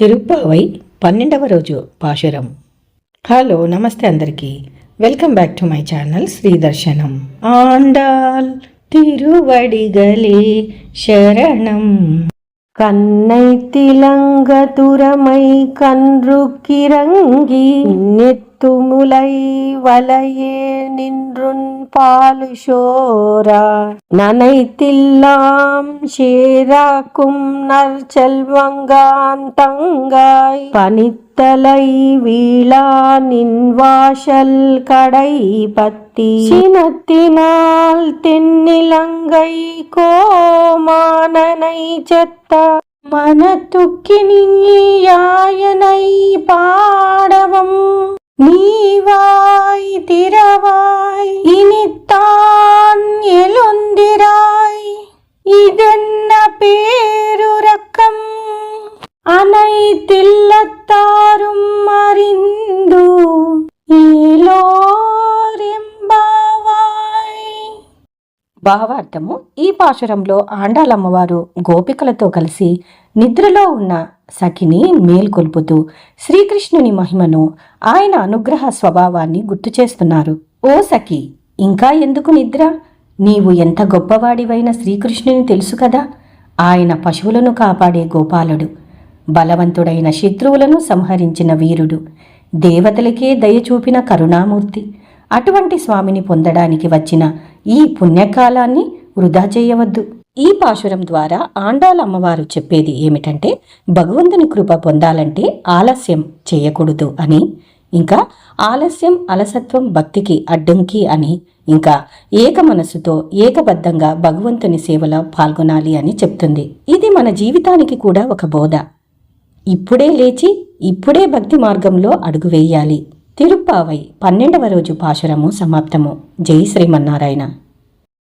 తిరుప్పావై పన్నెండవ రోజు పాశురం. హలో నమస్తే అందరికీ. Welcome back to my channel Sri Darshanam. Andal తిరువడిగలే శరణం. கண்ணை திலங்க துறமை கன்று கிறங்கி நெத்துமுலை வலையே நின்றுன் பாலு சோரா நனைத்தில்லாம் சேராக்கும் நற்செல்வங்கான் தங்காய் பனித்தலை வீழா நின் வாசல் கடை பத்து சிமட்டி சிமத்தினால் தென்னிலங்கை கோமானனை செத்த மனத்துக்கினியாயனை பாடவும். நீவாய் திரவாய் இனித்தான் எழுந்திராய். இதென்ன பேருறக்கம்? அனைத்தில்லத்த భావార్థము. ఈ పాశురంలో ఆండాలమ్మవారు గోపికలతో కలిసి నిద్రలో ఉన్న సఖిని మేల్కొల్పుతూ శ్రీకృష్ణుని మహిమను ఆయన అనుగ్రహ స్వభావాన్ని గుర్తు చేస్తున్నారు. ఓ సఖి ఇంకా ఎందుకు నిద్ర? నీవు ఎంత గొప్పవాడివైన శ్రీకృష్ణుని తెలుసు కదా? ఆయన పశువులను కాపాడే గోపాలుడు. బలవంతుడైన శత్రువులను సంహరించిన వీరుడు. దేవతలకే దయ చూపిన కరుణామూర్తి. అటువంటి స్వామిని పొందడానికి వచ్చిన ఈ పుణ్యకాలాన్ని వృధా చేయవద్దు. ఈ పాశురం ద్వారా ఆండాల అమ్మవారు చెప్పేది ఏమిటంటే భగవంతుని కృప పొందాలంటే ఆలస్యం చేయకూడదు అని. ఇంకా ఆలస్యం అలసత్వం భక్తికి అడ్డంకి అని. ఇంకా ఏక మనసుతో ఏకబద్ధంగా భగవంతుని సేవలో పాల్గొనాలి అని చెప్తుంది. ఇది మన జీవితానికి కూడా ఒక బోధ. ఇప్పుడే లేచి ఇప్పుడే భక్తి మార్గంలో అడుగు వేయాలి. తిరుప్పావై పన్నెండవ రోజు పాశురము సమాప్తము. జై శ్రీమన్నారాయణ.